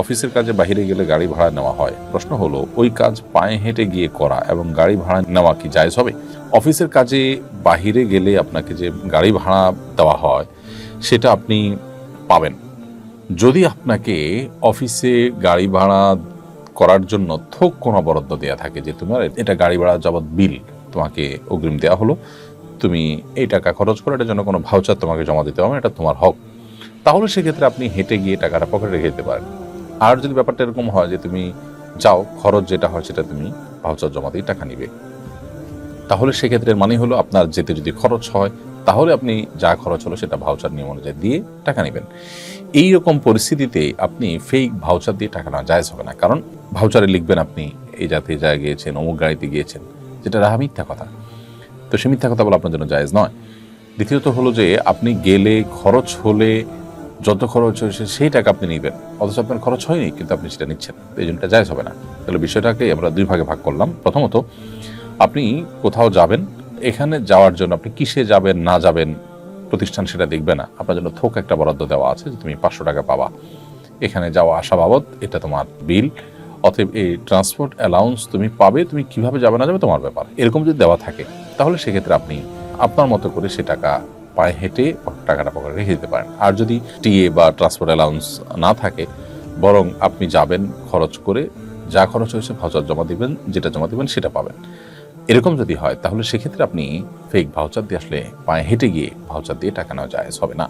অফিসের কাজে বাইরে গেলে গাড়ি ভাড়া নেওয়া হয়। প্রশ্ন হলো, ওই কাজ পায়ে হেঁটে গিয়ে করা এবং গাড়ি ভাড়া নেওয়া কি জায়জ হবে? অফিসের কাজে বাহিরে গেলে আপনাকে যে গাড়ি ভাড়া দেওয়া হয়, সেটা আপনি পাবেন। যদি আপনাকে অফিসে গাড়ি ভাড়া করার জন্য থোক কোনো বরাদ্দ দেওয়া থাকে যে তোমার এটা গাড়ি ভাড়া যাবৎ বিল তোমাকে অগ্রিম দেওয়া হলো, তুমি এই টাকা খরচ করে এটার জন্য কোনো ভাউচার তোমাকে জমা দিতে হবে এটা তোমার হক। তাহলে সেক্ষেত্রে আপনি হেঁটে গিয়ে টাকাটা পকেটে রেখে দিতে পারেন। আর যদি ব্যাপারটা এরকম হয় যে তুমি যাও, খরচ যেটা হয় সেটা তুমি ভাউচার জমা দিয়ে টাকা নিবে। তাহলে সেক্ষেত্রে মানে হলো আপনার যেতে যদি খরচ হয়, তাহলে আপনি যা খরচ হলো সেটা ভাউচার নিয়ম অনুযায়ী দিয়ে টাকা নেবেন। এই রকম পরিস্থিতিতে আপনি ফেক ভাউচার দিয়ে টাকা নেওয়া জায়জ হবে না। কারণ ভাউচারে লিখবেন আপনি এই জাতীয় জায়গায় গিয়েছেন, অমুক গাড়িতে গিয়েছেন। যেটা রাহা মিথ্যা কথা। তো সে মিথ্যা কথা বলা আপনার জন্য জায়জ নয়। দ্বিতীয়ত হলো যে আপনি গেলে খরচ হলে যত খরচ হয়েছে, সেই টাকা আপনি নেবেন। অথচ আপনার খরচ হয়নি, কিন্তু আপনি সেটা নিচ্ছেন। এই জন্যটা হবে না। তাহলে বিষয়টাকে আমরা দুই ভাগে ভাগ করলাম। প্রথমত, আপনি কোথাও যাবেন, এখানে যাওয়ার জন্য আপনি কিসে যাবেন, না যাবেন, প্রতিষ্ঠান সেটা দেখবে না। আপনার জন্য থোক একটা বরাদ্দ দেওয়া আছে যে তুমি পাঁচশো টাকা পাবা। এখানে যাওয়া আসা বাবদ, এটা তোমার বিল। অতএব এই ট্রান্সপোর্ট অ্যালাউন্স তুমি পাবে, তুমি কীভাবে যাবে না যাবে তোমার ব্যাপার। এরকম যদি দেওয়া থাকে, তাহলে সেক্ষেত্রে আপনি আপনার মতো করে সে টাকা পায়ে হেঁটে টাকাটা পকেটে রেখে দিতে পারেন। আর যদি টিএ বা ট্রান্সপোর্ট অ্যালাউন্স না থাকে, বরং আপনি যাবেন খরচ করে, যা খরচ হয়েছে ভাউচার জমা দিবেন, যেটা জমা দিবেন সেটা পাবেন। এরকম যদি হয়, তাহলে সেক্ষেত্রে আপনি ফেক ভাউচার দিয়ে আসলে পায়ে হেঁটে গিয়ে ভাউচার দিয়ে টাকা নেওয়া যায় হবে না।